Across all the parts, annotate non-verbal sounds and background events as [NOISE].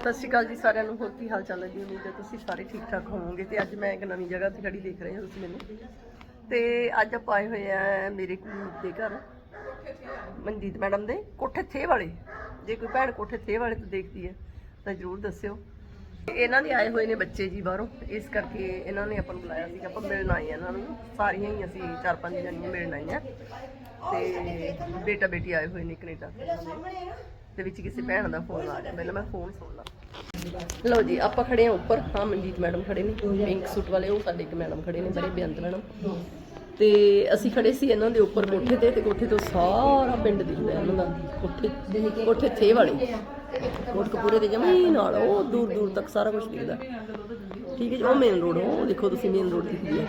ਸਤਿ ਸ਼੍ਰੀ ਅਕਾਲ ਜੀ ਸਾਰਿਆਂ ਨੂੰ, ਹੋਰ ਕੀ ਹਾਲ ਚਾਲ ਹੈ ਜੀ? ਉਮੀਦ ਹੈ ਤੁਸੀਂ ਸਾਰੇ ਠੀਕ ਠਾਕ ਹੋਵੋਗੇ ਤੇ ਅੱਜ ਮੈਂ ਇੱਕ ਨਵੀਂ ਜਗ੍ਹਾ ਤੇ ਖੜੀ ਦੇਖ ਰਹੇ ਹੋ ਤੁਸੀਂ ਮੈਨੂੰ। ਤੇ ਅੱਜ ਆਪਾਂ ਆਏ ਹੋਏ ਆ ਮੇਰੇ ਕੁਲੂਬ ਦੇ ਘਰ, ਮਨਜੀਤ ਮੈਡਮ ਦੇ ਕੋਠੇ ਥੇ ਵਾਲੇ। ਜੇ ਕੋਈ ਭੈਣ ਕੋਠੇ ਥੇ ਵਾਲੇ ਤੋਂ ਦੇਖਦੀ ਹੈ, ਤਾਂ ਜਰੂਰ ਦੱਸਿਓ। ਤੇ ਇਹਨਾਂ ਦੇ ਆਏ ਹੋਏ ਨੇ ਬੱਚੇ ਜੀ ਬਾਹਰੋਂ, ਇਸ ਕਰਕੇ ਇਹਨਾਂ ਨੇ ਆਪਾਂ ਨੂੰ ਬੁਲਾਇਆ ਸੀ ਕਿ ਆਪਾਂ ਮਿਲਣ ਆਏ ਆ ਇਹਨਾਂ ਨੂੰ। ਸਾਰੀਆਂ ਹੀ ਅਸੀਂ ਚਾਰ ਪੰਜ ਜਣੀਆਂ ਮਿਲਣ ਆਈਆਂ। ਤੇ ਬੇਟਾ ਬੇਟੀ ਆਏ ਹੋਏ ਨੇ ਕੈਨੇਡਾ। ਦੇ। ਵਿੱਚ ਕਿਸੇ ਭੈਣ ਦਾ ਫੋਨ ਆ ਰਿਹਾ ਪਹਿਲਾਂ ਮੈਂ ਫੋਨ ਸੁਣ ਲਾਂ। ਲਓ ਜੀ, ਆਪਾਂ ਖੜੇ ਆ ਉੱਪਰ। ਹਾਂ, ਮਨਜੀਤ ਮੈਡਮ ਖੜੇ ਨੇ। ਪਿੰਕ ਸੂਟ ਵਾਲੇ, ਉਹ ਸਾਡੇ ਇੱਕ ਮੈਡਮ ਖੜੇ ਨੇ, ਬੜੇ ਬੇਅੰਤ ਮੈਡਮ। ਤੇ ਅਸੀਂ ਖੜੇ ਸੀ ਇਹਨਾਂ ਦੇ ਉੱਪਰ ਕੋਠੇ ਤੇ ਤੇ ਕੋਠੇ ਤੋਂ ਸਾਰਾ ਪਿੰਡ ਦਿਖਦਾ ਇਹਨਾਂ ਦਾ ਕੋਠੇ। ਕੋਠੇ ਥੇ ਵਾਲੇ। ਕੋਟਕਪੂਰੇ ਦੇ ਜਮੀ ਨਾਲ, ਉਹ ਦੂਰ ਦੂਰ ਤੱਕ ਸਾਰਾ ਕੁਝ ਦਿਖਦਾ। ਠੀਕ ਹੈ ਜੀ, ਉਹ ਮੇਨ ਰੋਡ ਉਹ ਦੇਖੋ ਤੁਸੀਂ ਮੇਨ ਰੋਡ ਦਿਖਦੀ ਹੈ।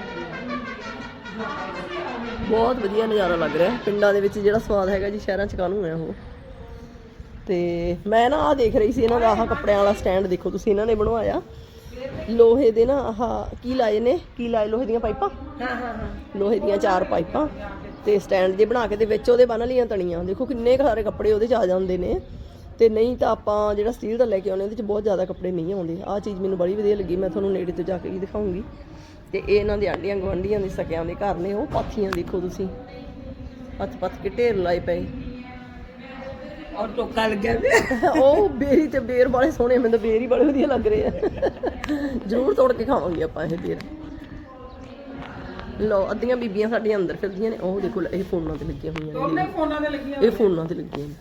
ਬਹੁਤ ਵਧੀਆ ਨਜ਼ਾਰਾ ਲੱਗ ਰਿਹਾ ਪਿੰਡਾਂ ਦੇ ਵਿੱਚ ਜਿਹੜਾ ਸਵਾਦ ਹੈਗਾ ਜੀ, ਸ਼ਹਿਰਾਂ 'ਚ ਕਾਹਨੂੰ ਹੈ ਉਹ? ਤੇ ਮੈਂ ਨਾ ਆਹ ਦੇਖ ਰਹੀ ਸੀ ਇਹਨਾਂ ਦਾ ਆਹ ਕੱਪੜਿਆਂ ਵਾਲਾ ਸਟੈਂਡ ਦੇਖੋ ਤੁਸੀਂ ਇਹਨਾਂ ਨੇ ਬਣਵਾਇਆ। ਲੋਹੇ ਦੇ ਨਾ ਆਹ ਕੀ ਲਾਏ ਨੇ? ਕੀ ਲਾਏ? ਲੋਹੇ ਦੀਆਂ ਪਾਈਪਾਂ? ਹਾਂ ਹਾਂ ਹਾਂ। ਲੋਹੇ ਦੀਆਂ ਚਾਰ ਪਾਈਪਾਂ ਤੇ ਸਟੈਂਡ ਜੇ ਬਣਾ ਕੇ ਤੇ ਵਿੱਚ ਉਹਦੇ ਬੰਨ ਲੀਆਂ ਤਣੀਆਂ। ਦੇਖੋ ਕਿੰਨੇ ਕੁ ਸਾਰੇ ਕੱਪੜੇ ਉਹਦੇ ਚ ਆ ਜਾਂਦੇ ਨੇ। ਤੇ ਨਹੀਂ ਤਾਂ ਆਪਾਂ ਜਿਹੜਾ ਸਟੀਲ ਦਾ ਲੈ ਕੇ ਆਉਂਦੇ ਉਹਦੇ ਚ ਬਹੁਤ ਜ਼ਿਆਦਾ ਕੱਪੜੇ ਨਹੀਂ ਆਉਂਦੇ। ਆਹ ਚੀਜ਼ ਮੈਨੂੰ ਬੜੀ ਵਧੀਆ ਲੱਗੀ ਮੈਂ ਤੁਹਾਨੂੰ ਨੇੜੇ ਤੋਂ ਜਾ ਕੇ ਵੀ ਦਿਖਾਉਂਗੀ। ਤੇ ਇਹ ਇਹਨਾਂ ਦੇ ਆਂਡੀਆਂ ਗਵਾਂਡੀਆਂ ਦੇ ਸਕਿਆਂ ਦੇ ਘਰ ਨੇ ਉਹ ਪਾਥੀਆਂ ਦੇਖੋ ਤੁਸੀਂ। ਹੱਥ ਪੱਥ ਕੇ ਢੇਰ ਲਾਏ ਪਏ। ਔਰ ਟੋਕਾ ਲੱਗਿਆ ਹੋਇਆ। ਉਹ ਬੇਰੀ ਤੇ ਬੇਰ ਵਾਲੇ ਸੋਹਣੇ ਮੈਨੂੰ ਤਾਂ ਬੇਰ ਹੀ ਬੜੇ ਵਧੀਆ ਲੱਗ ਰਹੇ ਆ। ਜ਼ਰੂਰ ਤੋੜ ਕੇ ਖਾਵਾਂਗੇ ਆਪਾਂ ਇਹ ਬੇਰ। ਲਓ ਅੱਧੀਆਂ ਬੀਬੀਆਂ ਸਾਡੀਆਂ ਅੰਦਰ ਫਿਰਦੀਆਂ ਨੇ। ਉਹ ਦੇਖੋ ਇਹ ਫੋਨਾਂ ਤੇ ਲੱਗੀਆਂ ਹੋਈਆਂ ਨੇ। ਉਹਨੇ ਫੋਨਾਂ ਤੇ ਲੱਗੀਆਂ ਇਹ ਫੋਨਾਂ ਤੇ ਲੱਗੀਆਂ ਨੇ।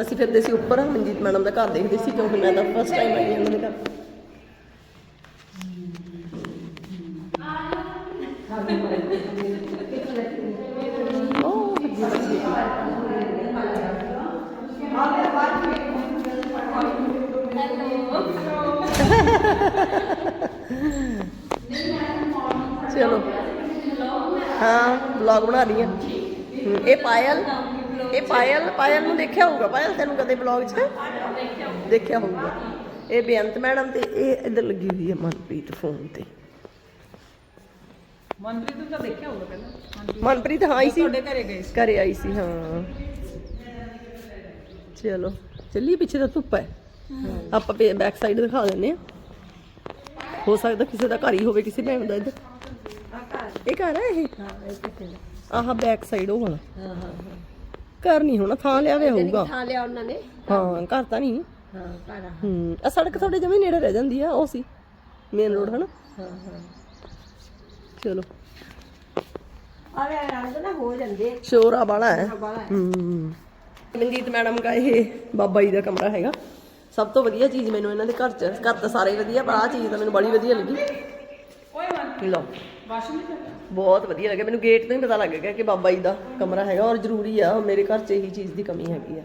ਅਸੀਂ ਫਿਰਦੇ ਸੀ ਉੱਪਰ ਮਨਜੀਤ ਮੈਡਮ ਦਾ ਘਰ ਦੇਖਦੇ ਸੀ ਕਿਉਂਕਿ ਮੈਂ ਤਾਂ ਫਸਟ ਟਾਈਮ ਆਈ ਹਾਂ ਇਹਨਾਂ ਦੇ ਘਰ। ਉਹ ਚਲੋ। ਹਾਂ ਵਲੌਗ ਬਣਾ ਰਹੀ ਹਾਂ। ਇਹ ਪਾਇਲ ਇਹ ਪਾਇਲ ਪਾਇਲ ਨੂੰ ਦੇਖਿਆ ਹੋਊਗਾ। ਪਾਇਲ ਤੈਨੂੰ ਕਦੇ ਵਲੌਗ 'ਚ? ਦੇਖਿਆ ਹੋਊਗਾ। ਇਹ ਬੇਅੰਤ ਮੈਡਮ ਤੇ ਇਹ ਇੱਧਰ ਲੱਗੀ ਹੋਈ ਹੈ ਮਨਪ੍ਰੀਤ ਫੋਨ ਤੇ। ਮਨਪ੍ਰੀਤ ਨੂੰ ਤਾਂ ਦੇਖਿਆ ਹੋਊਗਾ ਪਹਿਲਾਂ। ਮਨਪ੍ਰੀਤ ਹਾਂ ਆਈ ਸੀ। ਤੁਹਾਡੇ ਘਰੇ ਗਏ ਸੀ। ਘਰੇ ਆਈ ਸੀ ਹਾਂ। ਚਲੋ। ਚੱਲੀ ਪਿੱਛੇ ਤਾਂ ਧੁੱਪ ਹੈ। ਆਪਾਂ ਬੈਕ ਸਾਈਡ ਦਿਖਾ ਦਿੰਨੇ ਆ ਹੋ ਸਕਦਾ ਕਿਸੇ ਦਾ ਘਰ ਹੀ ਹੋਵੇ ਕਿਸੇ ਭੈਣ ਦਾ। ਇੱਧਰ ਇਹ ਘਰ ਹੈ ਇਹ? ਆਹ ਬੈਕ ਸਾਈਡ ਉਹ ਹਾਂ ਹਾਂ ਘਰ ਨਹੀਂ ਹੋਣਾ ਥਾਂ ਲਿਆ ਹੋਇਆ ਹੋਊਗਾ। ਥਾਂ ਲਿਆ ਉਹਨਾਂ ਨੇ। ਹਾਂ ਘਰ ਤਾਂ ਨਹੀਂ। ਹਾਂ ਘਰ ਹੂੰ ਆ ਸੜਕ ਤੁਹਾਡੇ ਜਮੇ ਨੇੜੇ ਰਹਿ ਜਾਂਦੀ ਆ ਉਹ ਸੀ। ਮੇਨ ਰੋਡ ਹਨਾ? ਹਾਂ ਹਾਂ। ਚਲੋ। ਰੰਗ ਨਾ ਹੋ ਜਾਂਦੇ ਸ਼ੋਰਾ ਵਾਲਾ ਹੈ। ਹੂੰ। ਮਨਜੀਤ ਮੈਡਮ ਦਾ ਇਹ ਬਾਬਾ ਜੀ ਦਾ ਕਮਰਾ ਹੈਗਾ। ਸਭ ਤੋਂ ਵਧੀਆ ਚੀਜ਼ ਮੈਨੂੰ ਇਹਨਾਂ ਦੇ ਘਰ ਚ ਘਰ ਤਾਂ ਸਾਰੇ ਹੀ ਵਧੀਆ ਪਰ ਆਹ ਚੀਜ਼ ਤਾਂ ਮੈਨੂੰ ਬੜੀ ਵਧੀਆ ਲੱਗੀ। ਓਏ ਮਨ ਲਓ? ਵਾਸ਼ਿੰਗ ਨਹੀਂ ਬਹੁਤ ਵਧੀਆ ਲੱਗਿਆ ਮੈਨੂੰ ਗੇਟ ਤੋਂ ਹੀ ਪਤਾ ਲੱਗ ਗਿਆ ਕਿ ਬਾਬਾ ਜੀ ਦਾ ਕਮਰਾ ਹੈਗਾ ਔਰ ਜ਼ਰੂਰੀ ਆ ਮੇਰੇ ਘਰ 'ਚ ਇਹੀ ਚੀਜ਼ ਦੀ ਕਮੀ ਹੈਗੀ ਆ।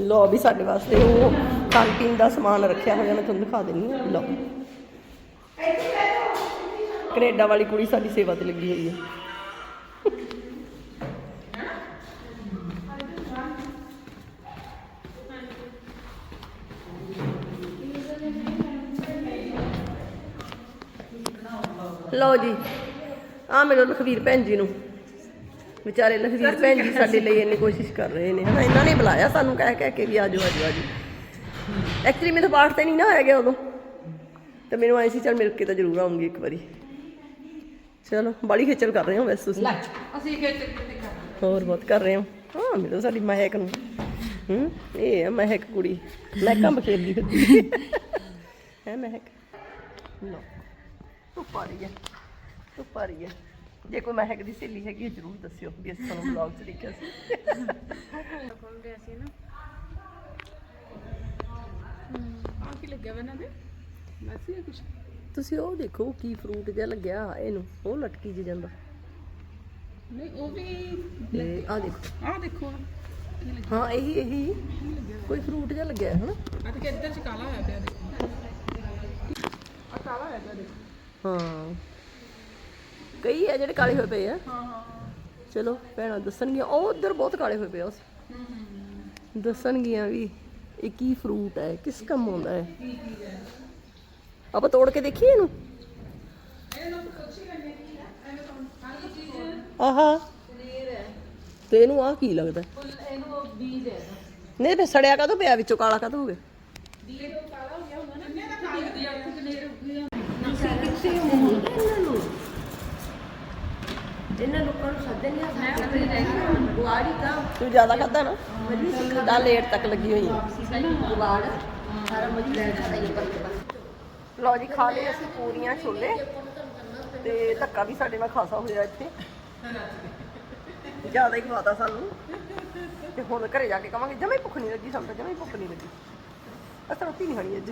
ਲੋ ਵੀ ਸਾਡੇ ਵਾਸਤੇ ਉਹ ਖਾਣ ਪੀਣ ਦਾ ਸਮਾਨ ਰੱਖਿਆ ਹੋਇਆ ਮੈਂ ਤੁਹਾਨੂੰ ਦਿਖਾ ਦਿੰਨੀ ਆ ਲੋ ਕੈਨੇਡਾ ਵਾਲੀ ਕੁੜੀ ਸਾਡੀ ਸੇਵਾ ਤੇ ਲੱਗੀ ਹੋਈ ਹੈ। ਲਓ ਜੀ ਆ ਮਿਲੋ ਲਖਵੀਰ ਭੈਣ ਜੀ ਨੂੰ। ਵਿਚਾਰੇ ਲਖਵੀਰ ਭੈਣ ਜੀ ਸਾਡੇ ਲਈ ਇੰਨੀ ਕੋਸ਼ਿਸ਼ ਕਰ ਰਹੇ ਨੇ। ਹਨਾ ਇਹਨਾਂ ਨੇ ਬੁਲਾਇਆ ਸਾਨੂੰ ਕਹਿ ਕਹਿ ਕੇ ਵੀ ਆਜੋ ਆਜੋ ਆਜੋ ਐਕਚੁਅਲੀ ਮੈਨੂੰ ਪਾਠ ਤੇ ਨਹੀਂ ਨਾ ਹੋਇਆ ਗਿਆ ਉਦੋਂ। ਤੇ ਮੈਨੂੰ ਆਈ ਸੀ ਚਲ ਮਿਲ ਕੇ ਤਾਂ ਜ਼ਰੂਰ ਆਉਂਗੀ ਇੱਕ ਵਾਰੀ। ਚਲੋ ਬੜੀ ਖੇਚਲ ਕਰ ਰਹੇ ਹੋ ਵੈਸੇ ਤੁਸੀਂ। ਅਸੀਂ ਕਿਤੇ ਕਿਤੇ ਕਰ ਹੋਰ ਬਹੁਤ ਕਰ ਰਹੇ ਹੋ। ਹਾਂ ਮਿਲੋ ਸਾਡੀ ਮਹਿਕ ਨੂੰ। ਹੂੰ ਇਹ ਹੈ ਮਹਿਕ ਕੁੜੀ। ਮਹਿਕਾਂ ਬਖੇਰਦੀ ਫਿਰਦੀ। [LAUGHS] ਹੈ ਮਹਿਕ? ਲੋ ਧੁੱਪ ਆ ਰਹੀ ਹੈ। ਧੁੱਪ ਆ ਰਹੀ ਹੈ। ਜੇ ਕੋਈ ਮਹਿਕ ਦੀ ਸਹੇਲੀ ਹੈਗੀ ਹੈ ਜ਼ਰੂਰ ਦੱਸਿਓ ਵੀ ਅਸੀਂ ਤੁਹਾਨੂੰ ਬਲੌਗ 'ਚ ਦੇਖਿਆ ਸੀ। ਕੋਲ ਦੇ ਅਸੀਂ ਨਾ। ਆ ਕੀ ਲੱਗਿਆ ਵਾ ਇਹਨਾਂ ਦੇ? ਮੈਸੀ ਹੈ ਕੁਛ ਤੁਸੀਂ ਉਹ ਦੇਖੋ ਕੀ ਫਰੂਟ ਜਿਹਾ ਲੱਗਿਆ ਇਹਨੂੰ। ਉਹ ਲਟਕੀ ਜਿ ਜਾਂਦਾ। ਨਹੀਂ ਉਹ ਵੀ ਆ ਦੇਖੋ। ਆਹ ਦੇਖੋ। ਕੀ ਲੱਗਿਆ? ਹਾਂ ਇਹੀ ਇਹੀ। ਕੋਈ ਫਰੂਟ ਜਿਹਾ ਲੱਗਿਆ ਹੈ ਹਨਾ ਆ ਤੇ ਇੱਧਰ ਚ ਕਾਲਾ ਹੋਇਆ ਪਿਆ ਦੇਖੋ। ਆ ਕਾਲਾ ਹੋਇਆ ਪਿਆ ਦੇਖੋ। ਹਾਂ। ਕਈ ਆ ਜਿਹੜੇ ਕਾਲੇ ਹੋਏ ਪਏ ਆ। ਹਾਂ ਹਾਂ ਚਲੋ ਭੈਣਾਂ ਦੱਸਣਗੀਆਂ। ਉਹ ਉਧਰ ਬਹੁਤ ਕਾਲੇ ਹੋਏ ਪਏ ਆ। ਉਸ ਦੱਸਣਗੀਆਂ ਵੀ ਇਹ ਕੀ ਫਰੂਟ ਹੈ ਕਿਸ ਕੰਮ ਆਉਂਦਾ ਹੈ? ਆਪਾਂ ਤੋੜ ਕੇ ਦੇਖੀਏ ਇਹਨੂੰ? ਆਹਾ। ਤੇ ਇਹਨੂੰ ਆ ਕੀ ਲੱਗਦਾ? ਇਹਨੂੰ ਬੀਜ ਹੈ। ਨਹੀਂ ਫੇ ਸੜਿਆ ਕਾ ਪਿਆ? ਵਿੱਚੋਂ ਕਾਲਾ ਕਾ ਹੋ ਗਿਆ? ਇਹਨਾਂ ਲੋਕਾਂ ਨੂੰ ਸੱਦੇ ਨਹੀਂ ਆ ਗੁਆੜੀ ਤਾਂ ਤੂੰ ਜ਼ਿਆਦਾ ਖਾਦਾ ਨਾ? ਤਾਂ ਲੇਟ ਤੱਕ ਲੱਗੀ ਹੋਈ। ਹੈ ਗੁਆੜ ਸਾਰਾ ਮਜੂਦ ਖਾਦਾ ਇਹ ਪਰ ਲਓ ਜੀ ਖਾ ਲਏ ਅਸੀਂ ਪੂਰੀਆਂ ਛੋਲੇ। ਤੇ ਧੱਕਾ ਵੀ ਸਾਡੇ ਨਾਲ ਖਾਸਾ ਹੋਇਆ ਇੱਥੇ। ਜ਼ਿਆਦਾ ਹੀ ਖਵਾਤਾ ਸਾਨੂੰ। ਤੇ ਹੁਣ ਘਰੇ ਜਾ ਕੇ ਕਵਾਂਗੇ ਜਮੇ ਭੁੱਖ ਨਹੀਂ ਲੱਗੀ ਸਾਨੂੰ ਤਾਂ ਜਮੇ ਭੁੱਖ ਨਹੀਂ ਲੱਗੀ। ਅਸਾਂ ਰੋਟੀ ਨਹੀਂ ਖਾਣੀ ਅੱਜ।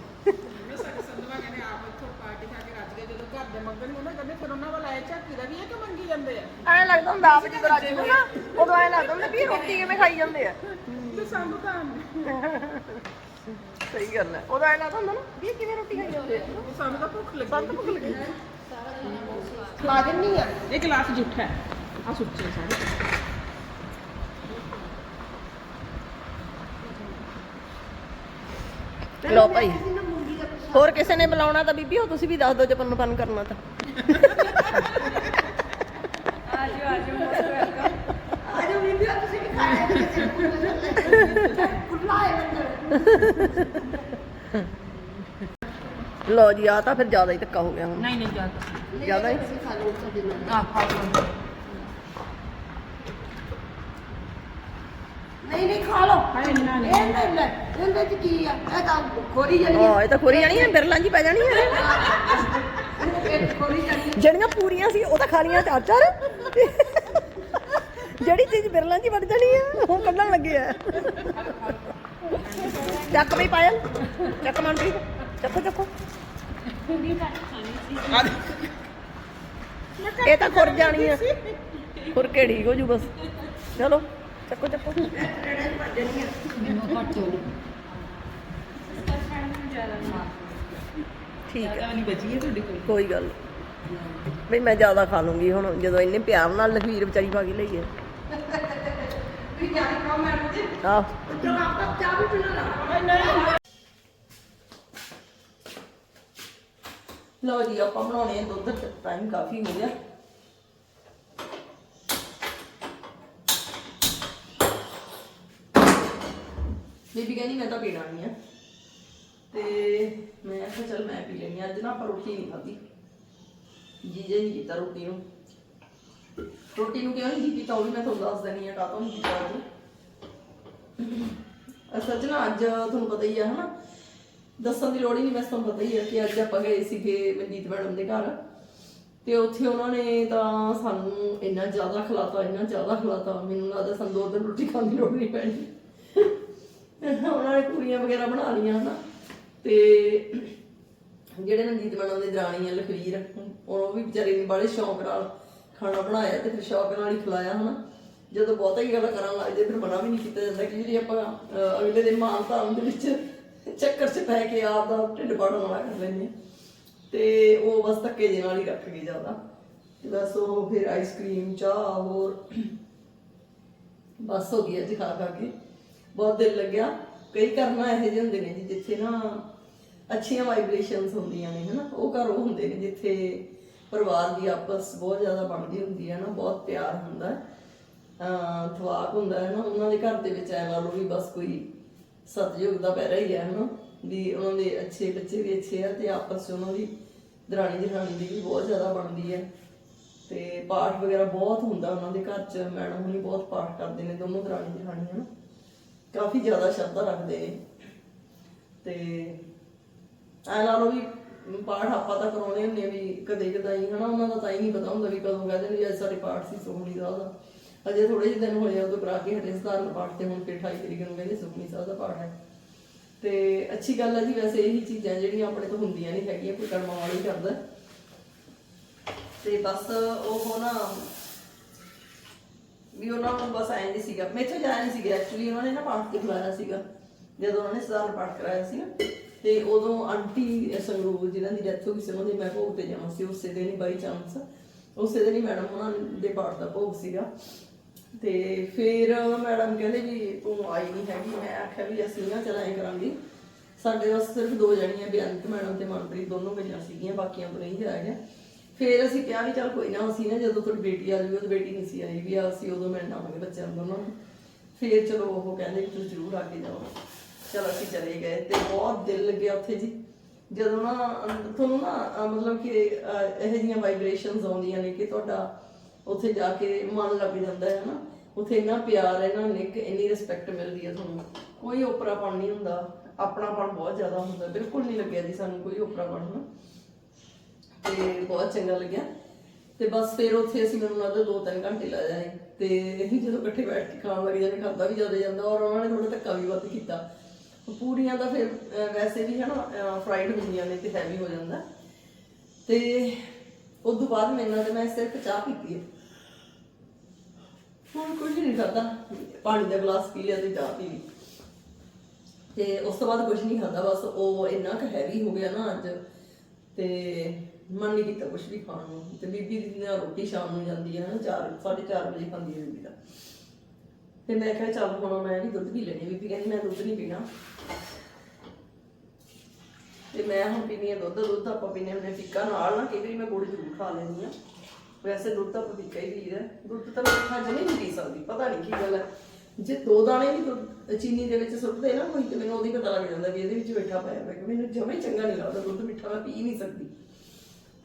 ਮੈਂ ਸਾਡੇ ਸੰਧਵਾ ਕਹਿੰਦੇ ਆਪ ਇੱਥੋਂ ਪਾਰਟੀ ਖਾ ਕੇ ਰੱਜ ਗਏ ਜਦੋਂ ਘਰ ਦੇ ਮੰਗਣ ਉਹਨਾਂ ਕਹਿੰਦੇ ਫਿਰ ਉਹਨਾਂ ਵੱਲ ਆਏ ਝਾਕੀ ਦਾ ਵੀ ਹੈ ਕਿ ਮੰਗੀ ਜਾਂਦੇ ਆ? ਐਂ ਲੱਗਦਾ ਹੁੰਦਾ ਆਪ ਜਦੋਂ ਰਾਜੀ ਹੋ ਨਾ ਉਦੋਂ ਐਂ ਲੱਗਦਾ ਹੁੰਦਾ ਵੀ ਇਹ ਰੋਟੀ ਕਿਵੇਂ ਖਾਈ ਜਾਂਦੇ ਆ। ਤੇ ਸਾਨੂੰ ਤਾਂ ਸਹੀ ਗੱਲ ਹੈ ਉਦੋਂ ਐਂ ਲੱਗਦਾ ਹੁੰਦਾ ਨਾ ਵੀ ਇਹ ਕਿਵੇਂ ਰੋਟੀ ਖਾਈ ਜਾਂਦੇ ਆ। ਸਾਨੂੰ ਤਾਂ ਭੁੱਖ ਲੱਗੀ। ਸਾਨੂੰ ਤਾਂ ਭੁੱਖ ਲੱਗੀ। ਖਾ ਦਿੰਨੀ ਆ। ਇਹ ਗਲਾਸ ਜੁੱਠਾ ਹੈ। ਆ ਸੁੱਚੇ ਸਾਰੇ। ਲਓ ਭਾਈ। ਹੋਰ ਕਿਸੇ ਨੇ ਬੁਲਾਉਣਾ ਤਾਂ ਬੀਬੀ ਹੋ ਤੁਸੀਂ ਵੀ ਦੱਸ ਦਿਓ ਜੇ ਪੰਨ ਪੰਨ ਕਰਨਾ ਤਾਂ। ਆਜੋ ਬੀਬੀ ਤੁਸੀਂ ਵੀ ਖਾ ਲੈ ਜੀ ਆ ਤਾਂ ਫਿਰ ਜ਼ਿਆਦਾ ਹੀ ਧੱਕਾ ਹੋ ਗਿਆ ਹੁਣ। ਨਹੀਂ ਨਹੀਂ ਜਾਂਦਾ ਜ਼ਿਆਦਾ ਹੀ ਤੁਸੀਂ ਖਾ ਲਓ ਸਾਡੇ ਨਾਲ ਆ ਖਾ ਲਓ। ਨਹੀਂ ਨਹੀਂ ਖਾ ਲਓ। ਹਾਏ ਇੰਨਾ ਨਹੀਂ ਇਹ ਲੈ ਲੈ ਇਹਦੇ ਚ ਕੀ ਆ? ਇਹ ਤਾਂ ਖੋਰੀ ਜਾਨੀ ਹਾਂ ਇਹ ਤਾਂ ਖੋਰੀ ਜਾਣੀ ਹੈ ਬਿਰਲਾਂ ਜੀ ਪੈ ਜਾਣੀ ਹੈ ਇਹ ਖੋਰੀ ਜਾਨੀ ਜਿਹੜੀਆਂ ਪੂਰੀਆਂ ਸੀ ਉਹ ਤਾਂ ਖਾਲੀਆਂ ਚਾਰ ਚਾਰ। ਜਿਹੜੀ ਚੀਜ਼ ਬਿਰਲਾਂ ਜੀ ਵੜ ਜਾਣੀ ਹੈ ਉਹ ਕੱਢਣ ਲੱਗੇ ਆ। ਚੱਕ ਵੀ ਪਾਇਲ। ਚੱਕ ਮੰਟਰੀ ਚੱਕੋ ਚੱਕੋ। ਇਹ ਤਾਂ ਖੁਰ ਜਾਣੀ ਹੈ ਖੁਰ ਕੇ ਠੀਕ ਹੋ ਜੂ ਬਸ। ਚਲੋ। ਚੱਕੋ ਚੱਕੋ। ਠੀਕ ਹੈ ਨਹੀਂ ਬਚੀ ਹੈ ਤੁਹਾਡੇ ਕੋਲ ਕੋਈ ਗੱਲ ਬਈ ਮੈਂ ਜ਼ਿਆਦਾ ਖਾ ਲੂੰਗੀ ਹੁਣ, ਜਦੋਂ ਇੰਨੇ ਪਿਆਰ ਨਾਲ ਲਖਵੀਰ ਵਿਚਾਰੀ ਪਾ ਕੇ ਲਈ ਹੈ ਵੀ ਜਾਨੀ ਖਾਓ ਮੈਂ ਤੇ ਆਹ। ਜੋ ਆਪ ਤੱਕ ਚਾਹ ਵੀ ਪੀਣਾ ਲਓ ਜੀ, ਆਪਾਂ ਬਣਾਉਣੇ ਆ ਦੁੱਧ। ਟਾਈਮ ਕਾਫੀ ਹੋ ਗਿਆ। ਬੀਬੀ ਕਹਿੰਦੀ ਮੈਂ ਤਾਂ ਪੀਣਾ ਨਹੀਂ ਆ। ਤੇ ਮੈਂ ਕਿਹਾ ਚੱਲ ਮੈਂ ਪੀ ਲੈਣੀ ਅੱਜ ਨਾ ਆਪਾਂ ਰੋਟੀ ਨਹੀਂ ਖਾਧੀ। ਜੀਜੇ ਨਹੀਂ ਕੀਤਾ ਰੋਟੀ ਨੂੰ। ਰੋਟੀ ਨੂੰ ਕਿਉਂ ਨਹੀਂ ਕੀਤਾ? ਉਹ ਵੀ ਮੈਂ ਤੁਹਾਨੂੰ ਦੱਸ ਦੇਣੀ ਆ ਕਾਹਤੋਂ ਨਹੀਂ ਕੀਤਾ ਅੱਜ। ਅਸਲ 'ਚ ਨਾ ਅੱਜ ਤੁਹਾਨੂੰ ਪਤਾ ਹੀ ਆ, ਹਨਾ? ਦੱਸਣ ਦੀ ਲੋੜ ਹੀ ਨਹੀਂ। ਮੈਂ ਤੁਹਾਨੂੰ ਪਤਾ ਹੀ ਹੈ ਕਿ ਅੱਜ ਆਪਾਂ ਗਏ ਸੀਗੇ ਮਨਜੀਤ ਮੈਡਮ ਦੇ ਘਰ। ਤੇ ਉੱਥੇ ਉਹਨਾਂ ਨੇ ਤਾਂ ਸਾਨੂੰ ਇੰਨਾ ਜ਼ਿਆਦਾ ਖਿਲਾਤਾ, ਇੰਨਾ ਜ਼ਿਆਦਾ ਖਿਲਾਤਾ। ਮੈਨੂੰ ਲੱਗਦਾ ਸਾਨੂੰ ਦੋ ਦਿਨ ਰੋਟੀ ਖਾਣ ਦੀ ਲੋੜ ਨਹੀਂ ਪੈਣੀ। [LAUGHS] ਉਹਨਾਂ ਨੇ ਕੁੜੀਆਂ ਵਗੈਰਾ ਬਣਾ ਲਈਆਂ ਹਨਾ। ਤੇ ਜਿਹੜੇ ਮਨਜੀਤ ਮੈਡਮ ਦੇ ਦਰਾਣੀ ਆ ਲਖਵੀਰ, ਉਹ ਵੀ ਵਿਚਾਰੇ ਨੇ ਬੜੇ ਸ਼ੌਂਕ ਨਾਲ ਖਾਣਾ ਬਣਾਇਆ ਤੇ ਫਿਰ ਸ਼ੌਂਕ ਨਾਲ ਹੀ ਖਿਲਾਇਆ ਹਨਾ। ਜਦੋਂ ਬਹੁਤਾ ਹੀ ਗੱਲ ਕਰਨ ਲੱਗ ਜੇ ਫਿਰ ਮਨਾ ਵੀ ਨਹੀਂ ਕੀਤਾ ਜਾਂਦਾ ਕਿ ਜਿਹੜੀ ਆਪਾਂ ਅਗਲੇ ਦਿਨ ਮਾਨ ਧਾਰਨ ਦੇ ਵਿੱਚ ਚੱਕਰ 'ਚ ਪੈ ਕੇ ਆਪ ਦਾ ਢਿੱਡ ਪਾੜਨ ਵਾਲਾ ਕਰ ਲੈਂਦੇ ਤੇ ਉਹ ਬਸ ਧੱਕੇ ਦੇ ਨਾਲ ਹੀ ਰੱਖ ਗਏ ਜ਼ਿਆਦਾ। ਤੇ ਬਸ ਉਹ ਫਿਰ ਆਈਸਕ੍ਰੀਮ ਚਾਹ ਹੋਰ ਬਸ ਹੋ ਗਈ ਅੱਜ ਖਾ ਖਾ ਕੇ। ਬਹੁਤ ਦਿਲ ਲੱਗਿਆ। ਕਈ ਕਰਨਾ ਇਹੋ ਜਿਹੇ ਹੁੰਦੇ ਨੇ ਜੀ, ਜਿੱਥੇ ਨਾ ਅੱਛੀਆਂ ਵਾਈਬ੍ਰੇਸ਼ਨਸ ਹੁੰਦੀਆਂ ਨੇ, ਹਨਾ? ਉਹ ਘਰ ਉਹ ਹੁੰਦੇ ਨੇ, ਜਿੱਥੇ ਪਰਿਵਾਰ ਦੀ ਆਪਸ ਬਹੁਤ ਜ਼ਿਆਦਾ ਬਣਦੀ ਹੁੰਦੀ ਹੈ ਨਾ ਬਹੁਤ ਪਿਆਰ ਹੁੰਦਾ। ਹੈ ਥਵਾਕ ਹੁੰਦਾ ਹੈ ਨਾ ਉਹਨਾਂ ਦੇ ਘਰ ਦੇ ਵਿੱਚ ਐ ਲਾ ਲਓ ਵੀ ਬਸ ਕੋਈ ਸਤਜੁਗ ਦਾ ਪਹਿਰਾ ਹੀ ਹੈ ਹਨਾ? ਵੀ ਉਹਨਾਂ ਦੇ ਅੱਛੇ ਬੱਚੇ ਵੀ ਅੱਛੇ ਆ ਤੇ ਆਪਸ 'ਚ ਉਹਨਾਂ ਦੀ ਦਰਾਣੀ ਜਠਾਣੀ ਦੀ ਵੀ ਬਹੁਤ ਜ਼ਿਆਦਾ ਬਣਦੀ ਹੈ ਤੇ ਪਾਠ ਵਗੈਰਾ ਬਹੁਤ ਹੁੰਦਾ ਉਹਨਾਂ ਦੇ ਘਰ 'ਚ, ਮੈਡਮ ਹੁਣੀ ਬਹੁਤ ਪਾਠ ਕਰਦੇ ਨੇ ਦੋਨੋਂ ਦਰਾਣੀ ਜਠਾਣੀ, ਹਨ? ਕਾਫੀ ਜ਼ਿਆਦਾ ਸ਼ਰਧਾ ਰੱਖਦੇ ਨੇ। ਤੇ ਐ ਲਾ ਲਓ ਵੀ ਪਾਠ ਆਪਾਂ ਤਾਂ ਕਰਾਉਣੇ ਹੁੰਦੇ ਆ ਵੀ ਕਦੇ ਕਦਾਈ, ਹਨਾ, ਉਹਨਾਂ ਦਾ ਤਾਂ ਹੀ ਨਹੀਂ ਪਤਾ ਹੁੰਦਾ ਵੀ ਕਦੋਂ ਕਹਿੰਦੇ ਵੀ ਅੱਜ ਸਾਡੇ ਪਾਠ ਸੀ ਸੁਖਮਨੀ ਸਾਹਿਬ ਦਾ। ਅਜੇ ਥੋੜੇ ਜਿਹੇ ਦਿਨ ਹੋਏ ਉਦੋਂ ਕਰਾ ਕੇ ਹਟੇ ਸਧਾਰਨ ਪਾਠ ਤੇ ਹੁਣ ਫਿਰ 28 ਤਰੀਕ ਨੂੰ ਕਹਿੰਦੇ ਸੁਖਮਨੀ ਸਾਹਿਬ ਦਾ ਪਾਠ ਹੈ। ਤੇ ਅੱਛੀ ਗੱਲ ਹੈ ਜੀ, ਵੈਸੇ ਇਹੀ ਚੀਜ਼ਾਂ ਜਿਹੜੀਆਂ ਆਪਣੇ ਤੋਂ ਹੁੰਦੀਆਂ ਨਹੀਂ ਹੈਗੀਆਂ, ਕੋਈ ਕਰਮਾਂ ਵਾਲਾ ਕਰਦਾ। ਤੇ ਬਸ ਉਹ ਨਾ ਵੀ ਉਹਨਾਂ ਨੂੰ ਬਸ ਐਂ ਨਹੀਂ ਸੀਗਾ। ਮੈਥੋਂ ਜਾਇਆ ਨਹੀਂ ਸੀਗਾ ਐਕਚੁਅਲੀ ਉਹਨਾਂ ਨੇ ਨਾ ਪਾਠ ਤੇ ਬੁਲਾਇਆ ਸੀਗਾ। ਜਦੋਂ ਉਹਨਾਂ ਨੇ ਸਧਾਰਨ ਪਾਠ ਕਰਾਇਆ ਸੀ ਤੇ ਉਦੋਂ ਆਂਟੀ ਸੰਗਰੂਰ, ਜਿਨ੍ਹਾਂ ਦੀ ਡੈਥ ਹੋ ਗਈ ਸੀ, ਉਹਨਾਂ ਦੇ ਮੈਂ ਭੋਗ ਤੇ ਜਾਣਾ ਸੀ, ਉਸੇ ਦਿਨ ਹੀ ਬਾਈ ਚਾਂਸ ਉਸੇ ਦਿਨ ਹੀ ਮੈਡਮ ਉਹਨਾਂ ਦੇ ਪਾਠ ਦਾ ਭੋਗ ਸੀਗਾ। ਤੇ ਫਿਰ ਮੈਡਮ ਕਹਿੰਦੇ ਵੀ ਤੂੰ ਆਈ ਨਹੀਂ ਹੈਗੀ। ਮੈਂ ਆਖਿਆ ਵੀ ਅਸੀਂ ਨਾ ਚਲਾਏ ਕਰਾਂਗੇ। ਸਾਡੇ ਵਾਸਤੇ ਸਿਰਫ ਦੋ ਜਣੀਆਂ, ਬੇਅੰਤ ਮੈਡਮ ਤੇ ਮਨਪ੍ਰੀਤ ਦੋਨੋਂ ਗਈਆਂ ਸੀਗੀਆਂ, ਬਾਕੀਆਂ ਤੋਂ ਨਹੀਂ ਜਾਇਆ ਗਿਆ। ਫਿਰ ਅਸੀਂ ਕਿਹਾ ਵੀ ਚੱਲ ਕੋਈ ਨਾ ਅਸੀਂ ਨਾ ਜਦੋਂ ਤੁਹਾਡੀ ਬੇਟੀ ਆ ਜਾਊਗੀ ਉਹ ਬੇਟੀ ਨਹੀਂ ਸੀ ਆਈ ਵੀ ਆ ਅਸੀਂ ਉਦੋਂ ਮਿਲਣ ਆਵਾਂਗੇ ਬੱਚਿਆਂ ਨੂੰ ਦੋਨਾਂ ਨੂੰ। ਫਿਰ ਚਲੋ ਉਹ ਕਹਿੰਦੇ ਵੀ ਤੁਸੀਂ ਜ਼ਰੂਰ ਆ ਕੇ ਜਾਓ। ਚਲੋ ਅਸੀਂ ਚਲੇ ਗਏ ਤੇ ਬਹੁਤ ਦਿਲ ਲੱਗਿਆ ਉੱਥੇ ਜੀ। ਜਦੋਂ ਨਾ ਤੁਹਾਨੂੰ ਨਾ ਮਤਲਬ ਕਿ ਅਹ, ਇਹੋ ਵਾਈਬ੍ਰੇਸ਼ਨਸ ਆਉਂਦੀਆਂ ਨੇ ਕਿ ਤੁਹਾਡਾ ਉੱਥੇ ਜਾ ਕੇ ਮਨ ਲੱਗ ਜਾਂਦਾ ਹੈ ਨਾ। ਉੱਥੇ ਇੰਨਾ ਪਿਆਰ ਹੈ ਨਾ ਨਿੱਕ ਇੰਨੀ ਰਿਸਪੈਕਟ ਮਿਲਦੀ ਹੈ ਤੁਹਾਨੂੰ। ਕੋਈ ਓਪਰਾਪਣ ਨਹੀਂ ਹੁੰਦਾ। ਆਪਣਾਪਣ ਬਹੁਤ ਜ਼ਿਆਦਾ ਹੁੰਦਾ। ਬਿਲਕੁਲ ਨਹੀਂ ਲੱਗਿਆ ਜੀ ਸਾਨੂੰ ਕੋਈ ਓਪਰਾਪਣ ਨਾ ਤੇ ਬਹੁਤ ਚੰਗਾ ਲੱਗਿਆ। ਤੇ ਬਸ ਫਿਰ ਉੱਥੇ ਅਸੀਂ ਮੈਨੂੰ ਲੱਗਦਾ ਦੋ ਤਿੰਨ ਘੰਟੇ ਲਾ ਜਾਏ। ਤੇ ਜਦੋਂ ਇਕੱਠੇ ਬੈਠ ਕੇ ਖਾਣ ਲੱਗ ਜਾਂਦੇ ਖਾਦਾ ਵੀ ਜ਼ਿਆਦਾ ਜਾਂਦਾ ਔਰ ਉਹਨਾਂ ਨੇ ਥੋੜਾ ਧੱਕਾ ਵੀ ਵੱਧ ਕੀਤਾ। ਪੂਰੀਆਂ ਦਾ ਫਿਰ ਵੈਸੇ ਵੀ ਹਨਾ ਫਰਾਈਡ ਹੁੰਦੀਆਂ ਨੇ ਤੇ ਹੈਵੀ ਹੋ ਜਾਂਦਾ। ਤੇ ਉਸ ਤੋਂ ਬਾਅਦ ਮੈਨੂੰ ਤੇ ਮੈਂ ਸਿਰਫ ਚਾਹ ਪੀਤੀ ਹੈ। ਹੁਣ ਕੁਝ ਨਹੀਂ ਖਾਦਾ ਪਾਣੀ ਦਾ ਗਲਾਸ ਪੀ ਲਿਆ ਤੇ ਚਾਹ ਪੀ ਲਈ। ਤੇ ਉਸ ਤੋਂ ਬਾਅਦ ਕੁਝ ਨਹੀਂ ਖਾਦਾ ਬਸ ਉਹ ਇੰਨਾ ਕੁ ਹੈਵੀ ਹੋ ਗਿਆ ਨਾ ਅੱਜ। ਤੇ ਮਨ ਨਹੀਂ ਕੀਤਾ ਕੁਛ ਵੀ ਖਾਣ ਨੂੰ। ਤੇ ਬੀਬੀ ਦੀ ਨਾ ਰੋਟੀ ਸ਼ਾਮ ਨੂੰ ਜਾਂਦੀ ਹੈ ਨਾ 4 4:30 ਵਜੇ ਖਾਂਦੀ ਹੈ ਬੀਬੀ ਦਾ ਤੇ ਮੈਂ ਕਿਹਾ ਚੱਲ ਹੁਣ ਮੈਂ ਵੀ ਦੁੱਧ ਪੀ ਲੈਣੀ ਬੀਬੀ ਕਹਿੰਦੀ ਮੈਂ ਦੁੱਧ ਨਹੀਂ ਪੀਣਾ। ਤੇ ਮੈਂ ਹੁਣ ਪੀਣੀ ਹੈ ਦੁੱਧ ਦੁੱਧ ਆਪਾਂ ਪੀਣੇ ਹੁੰਦੇ ਫਿੱਕਾ ਨਾਲ ਨਾ ਕਈ ਵਾਰੀ ਮੈਂ ਗੁੜ ਜ਼ਰੂਰ ਖਾ ਲੈਂਦੀ ਆ। ਵੈਸੇ ਦੁੱਧ ਤਾਂ ਆਪਾਂ ਫਿੱਕਾ ਹੀ ਪੀਦਾ ਦੁੱਧ ਤਾਂ ਮੈਂ ਮਿੱਠਾ ਜਮੇ ਨਹੀਂ ਪੀ ਸਕਦੀ, ਪਤਾ ਨਹੀਂ ਕੀ ਗੱਲ ਹੈ ਜੇ ਦੋ ਦਾਣੇ ਵੀ ਦੁੱਧ, ਚੀਨੀ ਦੇ ਵਿੱਚ ਸੁੱਟਦੇ ਨਾ ਕੋਈ, ਤੇ ਮੈਨੂੰ ਉਹਦੀ ਪਤਾ ਲੱਗ ਜਾਂਦਾ ਵੀ ਇਹਦੇ ਵਿੱਚ ਮਿੱਠਾ ਪਾਇਆ ਹੋਇਆ ਕਿ ਮੈਨੂੰ ਜਮੇ ਚੰਗਾ ਨਹੀਂ ਲੱਗਦਾ, ਦੁੱਧ ਮਿੱਠਾ ਮੈਂ ਪੀ ਨਹੀਂ ਸਕਦੀ।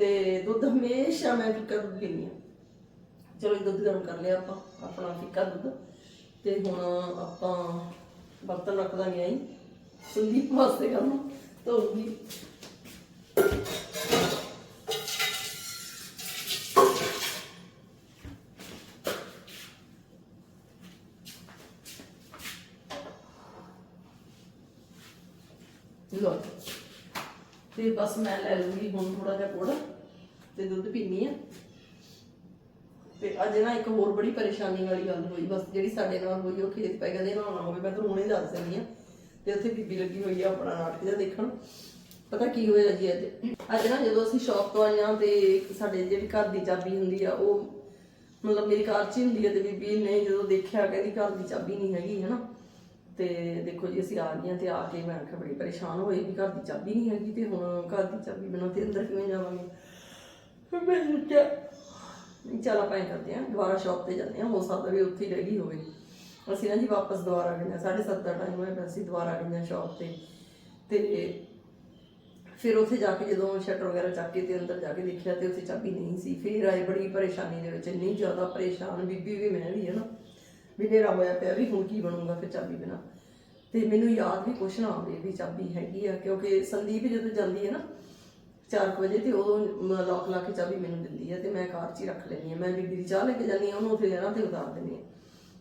ਤੇ ਦੁੱਧ ਹਮੇਸ਼ਾ ਮੈਂ ਫਿੱਕਾ ਦੁੱਧ ਪੀਂਦੀ ਹਾਂ। ਚਲੋ ਇਹ ਦੁੱਧ ਗਰਮ ਕਰ ਲਿਆ ਆਪਾਂ, ਆਪਣਾ ਫਿੱਕਾ ਦੁੱਧ। ਤੇ ਹੁਣ ਆਪਾਂ ਬਰਤਨ ਰੱਖ ਦਾਂਗੇ ਆਈ ਸੰਦੀਪ ਵਾਸਤੇ ਕਰਨਾ। ਧੋਊਗੀ ਲੋ ਤੇ ਬਸ ਮੈਂ ਲੈ ਲੂੰਗੀ ਹੁਣ ਥੋੜਾ ਜਿਹਾ ਗੁੜ ਤੇ ਦੁੱਧ ਪੀਣੀ ਆ ਤੇ ਅੱਜ ਨਾ ਇੱਕ ਹੋਰ ਬੜੀ ਪਰੇਸ਼ਾਨੀ ਵਾਲੀ ਗੱਲ ਹੋਈ, ਬਸ ਜਿਹੜੀ ਸਾਡੇ ਨਾਲ ਹੋਈ, ਉਹ ਖੇਤ ਪੈ ਕਹਿੰਦੇ ਨਾ ਹੋਵੇ ਮੈਂ ਤੁਹਾਨੂੰ ਹੁਣੇ ਦੱਸ ਦਿੰਦੀ ਆ ਤੇ ਉੱਥੇ ਬੀਬੀ ਲੱਗੀ ਹੋਈ ਆ ਆਪਣਾ ਨਾਟਕ ਜਿਹਾ ਦੇਖਣ। ਪਤਾ ਕੀ ਹੋਇਆ ਜੀ ਅੱਜ? ਅੱਜ ਨਾ ਜਦੋਂ ਅਸੀਂ ਸ਼ਾਪ ਤੋਂ ਆਈਆਂ ਤੇ ਸਾਡੇ ਜਿਹੜੀ ਘਰ ਦੀ ਚਾਬੀ ਹੁੰਦੀ ਆ, ਉਹ ਮਤਲਬ ਮੇਰੀ ਕਾਰ 'ਚ ਹੀ ਹੁੰਦੀ ਆ ਤੇ ਬੀਬੀ ਨੇ ਜਦੋਂ ਦੇਖਿਆ ਕਹਿੰਦੀ ਘਰ ਦੀ ਚਾਬੀ ਨਹੀਂ ਹੈਗੀ, ਹਨਾ? ਤੇ ਦੇਖੋ ਜੀ ਅਸੀਂ ਆ ਗਈਆਂ ਤੇ ਆ ਕੇ ਮੈਂ ਆਖਿਆ ਬੜੀ ਪਰੇਸ਼ਾਨ ਹੋਈ ਵੀ ਘਰ ਦੀ ਚਾਬੀ ਨਹੀਂ ਹੈਗੀ ਤੇ ਹੁਣ ਘਰ ਦੀ ਚਾਬੀ ਬਿਨਾਂ ਤੇ ਅੰਦਰ ਕਿਵੇਂ ਜਾਵਾਂਗੇ? ਫਿਰ ਮੈਂ ਸੋਚਿਆ ਚਲ ਆਪਾਂ ਐਂ ਕਰਦੇ ਹਾਂ ਦੁਬਾਰਾ ਸ਼ਾਪ ਤੇ ਜਾਂਦੇ ਹਾਂ ਹੋ ਸਕਦਾ ਵੀ ਉੱਥੇ ਹੀ ਰਹਿ ਗਈ ਹੋਵੇ। ਅਸੀਂ ਨਾ ਜੀ ਵਾਪਸ ਦੁਬਾਰਾ ਗਏ ਹਾਂ, ਸਾਢੇ ਸੱਤ ਦਾ ਟਾਈਮ ਹੋਇਆ ਪਿਆ ਅਸੀਂ ਦੁਬਾਰਾ ਗਏ ਹਾਂ ਸ਼ਾਪ ਤੇ। ਤੇ ਫਿਰ ਉੱਥੇ ਜਾ ਕੇ ਜਦੋਂ ਸ਼ਟਰ ਵਗੈਰਾ ਚੱਕ ਕੇ ਤੇ ਅੰਦਰ ਜਾ ਕੇ ਦੇਖਿਆ ਤੇ ਉੱਥੇ ਚਾਬੀ ਨਹੀਂ ਸੀ। ਫਿਰ ਆਏ ਬੜੀ ਪਰੇਸ਼ਾਨੀ ਦੇ ਵਿੱਚ ਇੰਨੀ ਜ਼ਿਆਦਾ ਪਰੇਸ਼ਾਨ ਬੀਬੀ ਵੀ ਮੈਂ ਵੀ ਹੈ ਨਾ। ਵੀ ਹਨੇਰਾ ਹੋਇਆ ਪਿਆ ਵੀ ਹੁਣ ਕੀ ਬਣੂਗਾ ਫਿਰ ਚਾਬੀ ਬਿਨਾ। ਤੇ ਮੈਨੂੰ ਯਾਦ ਵੀ ਕੁਛ ਨਾ ਆਵੇ ਵੀ ਚਾਬੀ ਹੈਗੀ ਆ, ਕਿਉਂਕਿ ਸੰਦੀਪ ਜਦੋਂ ਜਾਂਦੀ ਹੈ ਨਾ 4 ਵਜੇ ਤੇ ਉਦੋਂ ਲੋਕ ਲਾ ਕੇ ਚਾਬੀ ਮੈਨੂੰ ਦਿੰਦੀ ਹੈ ਤੇ ਮੈਂ ਕਾਰ 'ਚ ਹੀ ਰੱਖ ਲੈਂਦੀ ਹਾਂ। ਮੈਂ ਬੀਬੀ ਦੀ ਚਾਹ ਲੈ ਕੇ ਜਾਂਦੀ ਹਾਂ, ਉਹਨੂੰ ਉੱਥੇ ਜਾਣਾ ਤੇ ਉਤਾਰ ਦਿੰਦੀ ਹਾਂ।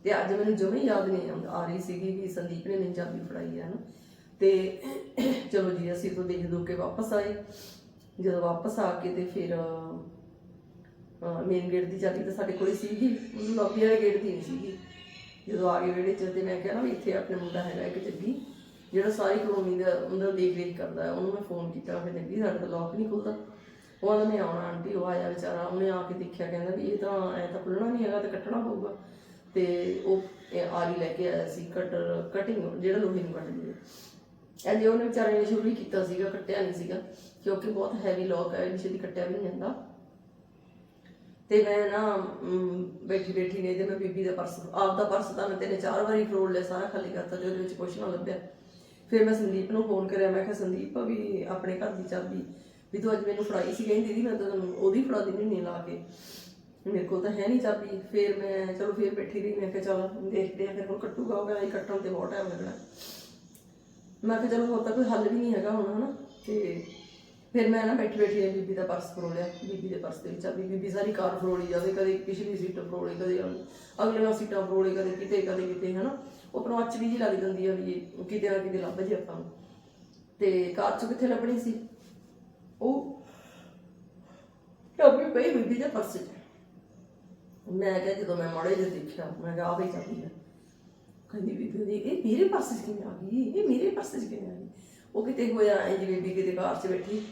ਤੇ ਅੱਜ ਮੈਨੂੰ ਜਮੇ ਯਾਦ ਨਹੀਂ ਆਉਂਦਾ- ਆ ਰਹੀ ਸੀਗੀ ਵੀ ਸੰਦੀਪ ਨੇ ਮੈਨੂੰ ਚਾਬੀ ਫੜਾਈ ਹੈ ਨਾ। ਤੇ ਚਲੋ ਜੀ, ਅਸੀਂ ਤੋਂ ਦੇਖ ਦੋ ਕੇ ਵਾਪਸ ਆਏ। ਜਦੋਂ ਵਾਪਸ ਆ ਕੇ ਤੇ ਫਿਰ ਮੇਨ ਗੇਟ ਦੀ ਚਾਬੀ ਤਾਂ ਸਾਡੇ ਕੋਲ ਸੀਗੀ, ਉਹਨੂੰ ਲੌਬੀ ਵਾਲੇ ਗੇਟ ਦੀ ਨਹੀਂ ਸੀਗੀ। ਜਦੋਂ ਆ ਗਏ ਵਿਹੜੇ ਚ ਤੇ ਮੈਂ ਕਿਹਾ ਨਾ ਵੀ ਇੱਥੇ ਆਪਣੇ ਮੁੰਡਾ ਹੈਗਾ ਇੱਕ ਜੱਗੀ, ਜਿਹੜਾ ਸਾਰੀ ਕਲੋਨੀ ਦਾ ਉਹਦਾ ਦੇਖ ਰੇਖ ਕਰਦਾ ਹੈ, ਉਹਨੂੰ ਮੈਂ ਫੋਨ ਕੀਤਾ ਫਿਰ ਜੱਗੀ ਸਾਡਾ ਤਾਂ ਲੋਕ ਨਹੀਂ ਖੁੱਲਦਾ। ਉਹ ਕਹਿੰਦਾ ਮੈਂ ਆਉਣਾ ਆਂਟੀ, ਉਹ ਆਇਆ ਵਿਚਾਰਾ, ਉਹਨੇ ਆ ਕੇ ਦੇਖਿਆ, ਕਹਿੰਦਾ ਵੀ ਇਹ ਤਾਂ ਐ ਤਾਂ ਖੁੱਲਣਾ ਨਹੀਂ ਹੈਗਾ ਤਾਂ ਕੱਟਣਾ ਪਊਗਾ। ਤੇ ਉਹ ਇਹ ਆਰੀ ਲੈ ਕੇ ਆਇਆ ਸੀ ਕਟਰ ਕਟਿੰਗ ਜਿਹੜਾ ਲੋਹੇ ਨੂੰ ਕੱਟਦੀ ਹੈ ਅਜੇ ਉਹਨੇ ਵਿਚਾਰੇ ਨੇ ਸ਼ੁਰੂ ਹੀ ਕੀਤਾ ਸੀਗਾ, ਕੱਟਿਆ ਨਹੀਂ ਸੀਗਾ, ਕਿਉਂਕਿ ਬਹੁਤ ਹੈਵੀ ਲੋਕ ਹੈ ਨਿਸ਼ੇ ਦੀ ਕੱਟਿਆ ਵੀ ਨਹੀਂ ਜਾਂਦਾ। ਤੇ ਮੈਂ ਨਾ ਬੈਠੀ ਬੈਠੀ ਨੇ ਤੇ ਮੈਂ ਬੀਬੀ ਦਾ ਪਰਸ, ਆਪ ਦਾ ਪਰਸ ਤਾਂ ਮੈਂ ਤੇਨੇ ਚਾਰ ਵਾਰੀ ਫਰੋੜ ਲਿਆ, ਸਾਰਾ ਖਾਲੀ ਕਰਤਾ ਜੋ ਉਹਦੇ ਵਿੱਚ ਕੁਛ ਨਾ ਲੱਭਿਆ। ਫਿਰ ਮੈਂ ਸੰਦੀਪ ਨੂੰ ਫੋਨ ਕਰਿਆ, ਮੈਂ ਕਿਹਾ, ਸੰਦੀਪ, ਵੀ ਆਪਣੇ ਘਰ ਦੀ ਚਾਬੀ, ਵੀ ਤੂੰ ਅੱਜ ਮੈਨੂੰ ਫੜਾਈ ਸੀ? ਕਹਿੰਦੀ, ਦੀਦੀ, ਮੈਂ ਤਾਂ ਤੈਨੂੰ ਉਹਦੀ ਫੜਾ ਦਿੰਦੀ ਨਹੀਂ ਲਾ ਕੇ। ਮੇਰੇ ਕੋਲ ਤਾਂ ਹੈ ਨਹੀਂ ਚਾਬੀ। ਫਿਰ ਮੈਂ, ਚਲੋ ਫਿਰ ਬੈਠੀ ਰਹੀ, ਮੈਂ ਕਿਹਾ, ਚਲ ਦੇਖਦੇ ਆ ਫਿਰ ਹੁਣ ਕੱਟੂਗਾ ਉਹ ਕਹਿੰਦਾ, ਕੱਟਣ ਤੇ ਬਹੁਤ ਟਾਈਮ ਲੱਗਣਾ। ਮੈਂ ਕਿਹਾ, ਚਲੋ ਹੋਰ ਤਾਂ ਕੋਈ ਹੱਲ ਵੀ ਨਹੀਂ ਹੈਗਾ ਹੁਣ, ਹਨਾ? ਤੇ ਫਿਰ ਮੈਂ ਨਾ ਬੈਠੀ ਬੈਠੀ ਬੀਬੀ ਦਾ ਪਰਸ ਫਰੋਲਿਆ ਬੀਬੀ ਦੇ ਪਰਸ ਦੇ ਵਿੱਚ ਆ, ਬੀਬੀ ਸਾਰੀ ਕਾਰ ਫਰੋੜੀ ਜਾਵੇ, ਕਦੇ ਪਿਛਲੀ ਸੀਟ ਫਰੋੜੀ ਕਦੇ ਅਗਲੀਆਂ ਸੀਟਾਂ ਫਰੋਲੇ ਕਦੇ ਕਿਤੇ ਕਦੇ ਕਿਤੇ, ਹਨਾ? ਉਹ ਪਰ ਅੱਛੀ ਜੀ ਲੱਗ ਜਾਂਦੀ ਆ ਵੀ ਕਿਤੇ ਨਾ ਕਿਤੇ ਲੱਭ ਜੇ ਆਪਾਂ ਨੂੰ। ਤੇ ਕਾਰ ਚ ਕਿੱਥੇ ਲੱਭਣੀ ਸੀ? ਉਹ ਚਾਬੀ ਪਈ ਬੀਬੀ ਦੇ ਪਰਸ 'ਚ। ਮੈਂ ਕਿਹਾ ਜਦੋਂ ਮੈਂ ਮਾੜੇ ਜਿਹਾ ਦੇਖਿਆ, ਮੈਂ ਕਿਹਾ ਆ ਗਈ ਚਾਬੀ ਹੈ ਕਹਿੰਦੀ ਬੀਬੀ ਉਹਦੀ, ਇਹ ਮੇਰੇ ਪਰਸ 'ਚ ਕਿਵੇਂ ਆ ਗਈ? ਇਹ ਮੇਰੇ ਪਰਸ 'ਚ ਕਿਵੇਂ ਆ ਗਈ? ਉਹ ਕਿਤੇ ਹੋਇਆ, ਐ ਜਿਵੇਂ ਬੀਬੀ ਕਿਤੇ ਕਾਰ 'ਚ ਬੈਠੀ।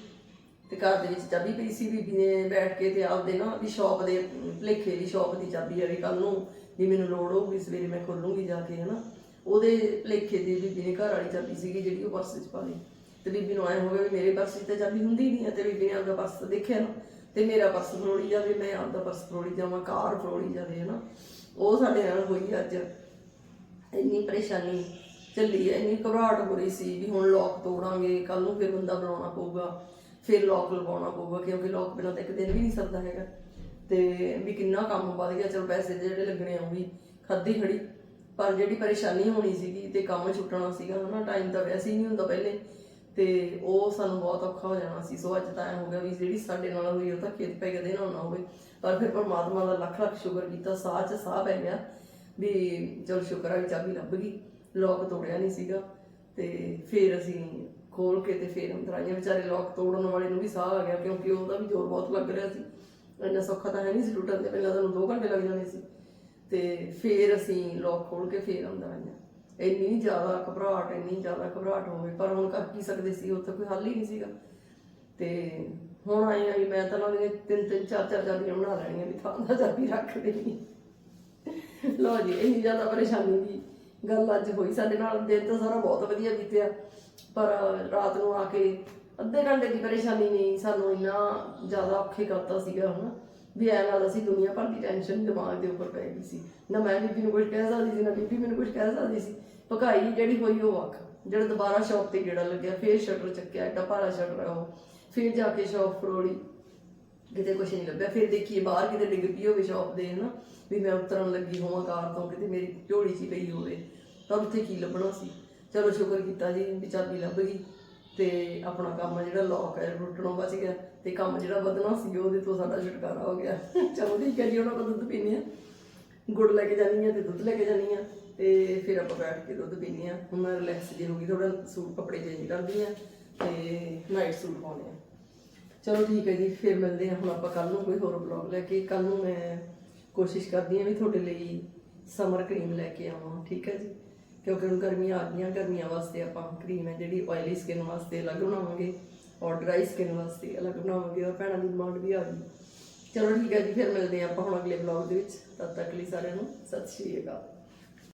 ਤੇ ਘਰ ਦੇ ਵਿੱਚ ਚਾਬੀ ਪਈ ਸੀ ਬੀਬੀ ਨੇ ਬੈਠ ਕੇ ਤੇ ਆਪਦੇ ਨਾ ਵੀ ਸ਼ਾਪ ਦੇ, ਭਲੇਖੇ ਦੀ ਸ਼ਾਪ ਦੀ ਚਾਬੀ ਆ ਵੀ ਕੱਲ ਨੂੰ ਵੀ ਮੈਨੂੰ ਲੋੜ ਹੋਊਗੀ, ਸਵੇਰੇ ਮੈਂ ਖੋਲੂੰਗੀ ਜਾ ਕੇ, ਹਨਾ। ਉਹਦੇ ਭਲੇਖੇ ਦੀ ਬੀਬੀ ਨੇ ਘਰ ਵਾਲੀ ਚਾਬੀ ਸੀਗੀ ਜਿਹੜੀ ਉਹ ਪਰਸ 'ਚ ਪਾ ਲਈ। ਤੇ ਬੀਬੀ ਨੂੰ ਆਇਆ ਹੋਵੇ ਵੀ ਮੇਰੇ ਪਰਸ 'ਚ ਤਾਂ ਚਾਬੀ ਹੁੰਦੀ ਨਹੀਂ ਹੈ ਤੇ ਬੀਬੀ ਨੇ ਆਪਦਾ ਪਰਸ ਦੇਖਿਆ ਨਾ, ਤੇ ਮੇਰਾ ਪਰਸ ਫਰੋੜੀ ਜਾਵੇ, ਮੈਂ ਆਪਦਾ ਪਰਸ ਫਰੋਲੀ ਜਾਵਾਂ, ਕਾਰ ਫਰੋਲੀ ਜਾਵੇ, ਹਨਾ। ਉਹ ਸਾਡੇ ਨਾਲ ਹੋਈ ਅੱਜ। ਇੰਨੀ ਪਰੇਸ਼ਾਨੀ ਚੱਲੀ ਐ ਇੰਨੀ ਘਬਰਾਹਟ ਹੋ ਰਹੀ ਸੀ ਵੀ ਹੁਣ ਲੋਕ ਤੋੜਾਂਗੇ ਕੱਲ ਨੂੰ ਫਿਰ ਬੰਦਾ ਬਣਾਉਣਾ ਪਊਗਾ। ਫਿਰ ਲੋਕ ਲਗਾਉਣਾ ਪਊਗਾ, ਕਿਉਂਕਿ ਲੋਕ ਬਿਨਾਂ ਤਾਂ ਇੱਕ ਦਿਨ ਵੀ ਨਹੀਂ ਸਰਦਾ ਹੈਗਾ। ਤੇ ਵੀ ਕਿੰਨਾ ਕੰਮ ਵੱਧ ਗਿਆ, ਚਲੋ ਪੈਸੇ ਜਿਹੜੇ ਲੱਗਣੇ ਆ ਉਹ ਵੀ ਖਾਦੀ ਖੜੀ। ਪਰ ਜਿਹੜੀ ਪਰੇਸ਼ਾਨੀ ਹੋਣੀ ਸੀਗੀ ਤੇ ਕੰਮ ਛੁੱਟਣਾ ਸੀਗਾ, ਹਨਾ ਟਾਈਮ ਤਾਂ ਵੈਸੇ ਹੀ ਨਹੀਂ ਹੁੰਦਾ ਪਹਿਲੇ। ਤੇ ਉਹ ਸਾਨੂੰ ਬਹੁਤ ਔਖਾ ਹੋ ਜਾਣਾ ਸੀ। ਸੋ ਅੱਜ ਤਾਂ ਐ ਹੋ ਗਿਆ ਵੀ ਜਿਹੜੀ ਸਾਡੇ ਨਾਲ ਹੋਈ ਉਹ ਤਾਂ ਖੇਤ ਪੈ ਕਦੇ ਨਾ ਹੋਣਾ ਹੋਵੇ। ਪਰ ਫਿਰ ਪਰਮਾਤਮਾ ਦਾ ਲੱਖ ਲੱਖ ਸ਼ੁਕਰ ਕੀਤਾ, ਸਾਹ 'ਚ ਸਾਹ ਪੈ ਗਿਆ ਵੀ ਚਲ ਸ਼ੁਕਰ ਆ ਵੀ ਚਾਬੀ ਲੱਭ ਗਈ। ਲੋਕ ਤੋੜਿਆ ਨਹੀਂ ਸੀਗਾ ਤੇ ਫਿਰ ਅਸੀਂ ਖੋਲ ਕੇ ਤੇ ਫੇਰ ਅੰਦਰ ਆਈਆਂ। ਵਿਚਾਰੇ ਲੋਕ ਤੋੜਨ ਵਾਲੇ ਨੂੰ ਵੀ ਸਾਹ ਆ ਗਿਆ ਕਿਉਂਕਿ ਉਹਦਾ ਵੀ ਜ਼ੋਰ ਬਹੁਤ ਲੱਗ ਰਿਹਾ ਸੀ। ਇੰਨਾ ਸੌਖਾ ਤਾਂ ਹੈ ਨਹੀਂ ਸੀ ਟੁੱਟਣ ਦੇ ਪਹਿਲਾਂ ਤੁਹਾਨੂੰ 2 ਘੰਟੇ ਲੱਗ ਜਾਣੇ ਸੀ। ਤੇ ਫੇਰ ਅਸੀਂ ਲੋਕ ਖੋਲ ਕੇ ਫਿਰ ਅੰਦਰ ਆਈਆਂ। ਇੰਨੀ ਜ਼ਿਆਦਾ ਘਬਰਾਹਟ, ਇੰਨੀ ਜ਼ਿਆਦਾ ਘਬਰਾਹਟ ਹੋ ਪਰ ਹੁਣ ਕਰ ਕੀ ਸਕਦੇ ਸੀ, ਉੱਥੇ ਕੋਈ ਹੱਲ ਹੀ ਨਹੀਂ ਸੀਗਾ। ਤੇ ਹੁਣ ਆਏ ਆ ਵੀ ਮੈਂ ਤਾਂ ਉਹਨਾਂ ਤਿੰਨ ਤਿੰਨ, ਚਾਰ ਚਾਰ ਚਾਬੀਆਂ ਬਣਾ ਲੈਣੀਆਂ ਵੀ ਥਾਂ ਦਾ ਚਾਬੀ ਰੱਖ ਦੇਣੀ। ਲੋ ਜੀ, ਇੰਨੀ ਜ਼ਿਆਦਾ ਪਰੇਸ਼ਾਨੀ ਦੀ ਗੱਲ ਅੱਜ ਹੋਈ ਸਾਡੇ ਨਾਲ। ਦਿਨ ਤਾਂ ਸਾਰਾ ਬਹੁਤ ਵਧੀਆ ਬੀਤਿਆ। ਪਰ ਰਾਤ ਨੂੰ ਆ ਕੇ ਅੱਧੇ ਘੰਟੇ ਦੀ ਪਰੇਸ਼ਾਨੀ ਨੇ, ਸਾਨੂੰ ਇੰਨਾ ਜ਼ਿਆਦਾ ਔਖੇ ਕਰਤਾ ਸੀਗਾ ਹਨਾ, ਵੀ ਐ ਨਾਲ ਅਸੀਂ ਦੁਨੀਆ ਭਰ ਦੀ ਟੈਨਸ਼ਨ ਦਿਮਾਗ ਦੇ ਉੱਪਰ ਪੈ ਗਈ ਸੀ। ਨਾ ਮੈਂ ਬੀਬੀ ਨੂੰ ਕੁਝ ਕਹਿ ਸਕਦੀ ਸੀ, ਨਾ ਬੀਬੀ ਮੈਨੂੰ ਕੁਝ ਕਹਿ ਸਕਦੀ ਸੀ। ਭਕਾਈ ਜਿਹੜੀ ਹੋਈ ਉਹ ਵੱਖ, ਜਿਹੜਾ ਦੁਬਾਰਾ ਸ਼ੌਪ ਤੇ ਗੇੜਾ ਲੱਗਿਆ, ਫੇਰ ਸ਼ਟਰ ਚੱਕਿਆ, ਐਡਾ ਭਾਰਾ ਸ਼ਟਰ ਆ ਉਹ। ਫੇਰ ਜਾ ਕੇ ਸ਼ੌਪ ਫਰੋਲੀ, ਕਿਤੇ ਕੁਛ ਨਹੀਂ ਲੱਭਿਆ। ਫਿਰ ਦੇਖੀਏ ਬਾਹਰ ਕਿਤੇ ਡਿੱਗ ਪਈ ਹੋਵੇ ਸ਼ਾਪ ਦੇ, ਹਨਾ, ਵੀ ਮੈਂ ਉਤਰਨ ਲੱਗੀ ਹੋਵਾਂ ਕਾਰ ਤੋਂ, ਕਿਤੇ ਮੇਰੀ ਝੋਲੀ 'ਚ ਪਈ ਹੋਵੇ, ਤਾਂ ਉੱਥੇ ਕੀ ਲੱਭਣਾ ਸੀ? ਚਲੋ ਸ਼ੁਕਰ ਕੀਤਾ ਜੀ ਵੀ ਚਾਬੀ ਲੱਭ ਗਈ ਤੇ ਆਪਣਾ ਕੰਮ ਜਿਹੜਾ ਲੋਕ ਹੈ ਟੁੱਟਣੋਂ ਬਚ ਗਿਆ ਤੇ ਕੰਮ ਜਿਹੜਾ ਵਧਣਾ ਸੀ ਉਹਦੇ ਤੋਂ ਸਾਡਾ ਛੁਟਕਾਰਾ ਹੋ ਗਿਆ। ਚਲੋ ਠੀਕ ਹੈ ਜੀ ਉਹਨਾਂ ਕੋਲ ਦੁੱਧ ਪੀਨੇ ਆ ਗੁੜ ਲੈ ਕੇ ਜਾਨੀ ਆ ਤੇ ਦੁੱਧ ਲੈ ਕੇ ਜਾਨੀ ਆ ਤੇ ਫਿਰ ਆਪਾਂ ਬੈਠ ਕੇ ਦੁੱਧ ਪੀਨੇ ਆ ਹੁਣ ਮੈਂ ਰਿਲੈਕਸ ਜੇ ਹੋ ਗਈ ਥੋੜਾ ਸੂਟ ਕੱਪੜੇ ਚੇਂਜ ਕਰਦੀ ਆ ਤੇ ਨਾਈਟ ਸੂਟ ਪਾਉਣੇ ਆ ਚਲੋ ਠੀਕ ਹੈ ਜੀ, ਫਿਰ ਮਿਲਦੇ ਹਾਂ। ਹੁਣ ਆਪਾਂ ਕੱਲ ਨੂੰ ਕੋਈ ਹੋਰ ਬਲੌਗ ਲੈ ਕੇ ਕੱਲ ਨੂੰ ਮੈਂ ਕੋਸ਼ਿਸ਼ ਕਰਦੀ ਹਾਂ ਵੀ ਤੁਹਾਡੇ ਲਈ ਸਮਰ ਕਰੀਮ ਲੈ ਕੇ ਆਵਾਂ। ਠੀਕ ਹੈ ਜੀ? ਕਿਉਂਕਿ ਹੁਣ ਗਰਮੀਆਂ ਆ ਗਈਆਂ, ਗਰਮੀਆਂ ਵਾਸਤੇ ਆਪਾਂ ਕਰੀਮ ਹੈ ਜਿਹੜੀ ਆਇਲੀ ਸਕਿਨ ਵਾਸਤੇ ਅਲੱਗ ਬਣਾਵਾਂਗੇ ਔਰ ਡਰਾਈ ਸਕਿਨ ਵਾਸਤੇ ਅਲੱਗ ਬਣਾਵਾਂਗੇ ਔਰ ਭੈਣਾਂ ਦੀ ਡਿਮਾਂਡ ਵੀ ਆ ਗਈ। ਚਲੋ ਠੀਕ ਹੈ ਜੀ, ਫਿਰ ਮਿਲਦੇ ਹਾਂ ਆਪਾਂ ਹੁਣ ਅਗਲੇ ਬਲੌਗ ਦੇ ਵਿੱਚ। ਤਦ ਤੱਕ ਲਈ ਸਾਰਿਆਂ ਨੂੰ ਸਤਿ ਸ਼੍ਰੀ ਅਕਾਲ।